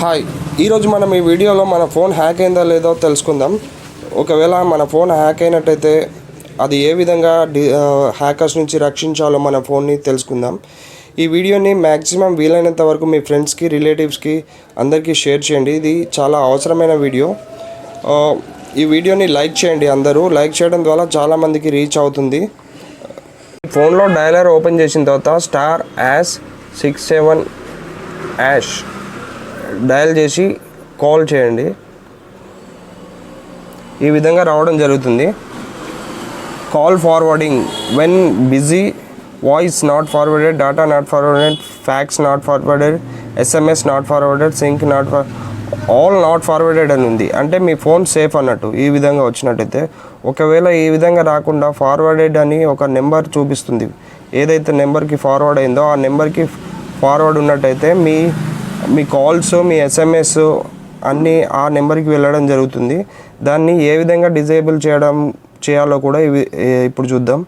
Hi ఈరోజు మనం ఈ వీడియోలో మన ఫోన్ హ్యాక్ అయిందో లేదో తెలుసుకుందాం. ఒకవేళ మన ఫోన్ హ్యాక్ అయినట్టయితే అది ఏ విధంగా డి హ్యాకర్స్ నుంచి రక్షించాలో మన ఫోన్ని తెలుసుకుందాం. ఈ వీడియోని మ్యాక్సిమం వీలైనంత వరకు మీ ఫ్రెండ్స్కి రిలేటివ్స్కి అందరికీ షేర్ చేయండి. ఇది చాలా అవసరమైన వీడియో. ఈ వీడియోని లైక్ చేయండి అందరూ. లైక్ చేయడం ద్వారా చాలామందికి రీచ్ అవుతుంది. ఫోన్లో డైలర్ ఓపెన్ చేసిన తర్వాత star hash six seven hash dial చేసి కాల్ చేయండి. ఈ విధంగా రావడం జరుగుతుంది. Call forwarding when busy voice not forwarded data not forwarded fax not forwarded SMS not forwarded sync not far all not forwarded అని ఉంది. అంటే మీ ఫోన్ సేఫ్ అన్నట్టు ఈ విధంగా వచ్చినట్టయితే. ఒకవేళ ఈ విధంగా రాకుండా ఫార్వర్డెడ్ అని ఒక నెంబర్ చూపిస్తుంది. ఏదైతే నెంబర్కి ఫార్వర్డ్ అయిందో ఆ నెంబర్కి ఫార్వర్డ్ ఉన్నట్టయితే మీ మీ కాల్స్ మీ ఎస్ఎంఎస్ అన్నీ ఆ నెంబర్కి వెళ్ళడం జరుగుతుంది. దాన్ని ఏ విధంగా డిజేబుల్ చేయడం చేయాలో కూడా ఇవి ఇప్పుడు చూద్దాం.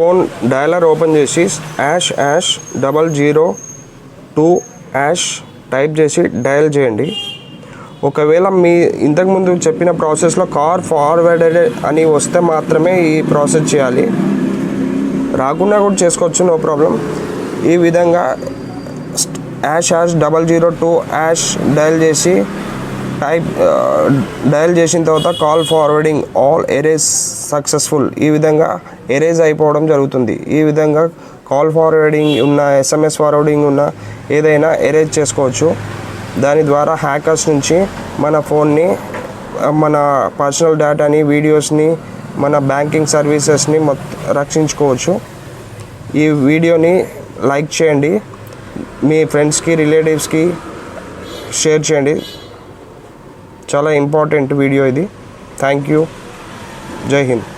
ఫోన్ డయలర్ ఓపెన్ చేసి hash hash double zero two hash type చేసి డయల్ చేయండి. ఒకవేళ మీ ఇంతకుముందు చెప్పిన ప్రాసెస్లో కార్ ఫార్వర్డెడ్ అని వస్తే మాత్రమే ఈ ప్రాసెస్ చేయాలి. రాకుండా కూడా చేసుకోవచ్చు నో ప్రాబ్లం ఈ విధంగా hash hash double zero two hash dial చేసి టైప్ డయల్ చేసిన తర్వాత call forwarding all erase successful ఈ విధంగా ఎరేజ్ అయిపోవడం జరుగుతుంది. ఈ విధంగా కాల్ ఫార్వర్డింగ్ ఉన్న ఎస్ఎంఎస్ ఫార్వర్డింగ్ ఉన్న ఏదైనా ఎరేజ్ చేసుకోవచ్చు. దాని ద్వారా హ్యాకర్స్ నుంచి మన ఫోన్ని మన పర్సనల్ డేటాని వీడియోస్ని మన బ్యాంకింగ్ సర్వీసెస్ని మొత్తం రక్షించుకోవచ్చు. ఈ వీడియోని లైక్ చేయండి. మీ ఫ్రెండ్స్కి రిలేటివ్స్కి షేర్ చేయండి. చాలా ఇంపార్టెంట్ వీడియో ఇది. Thank you. జై హింద్.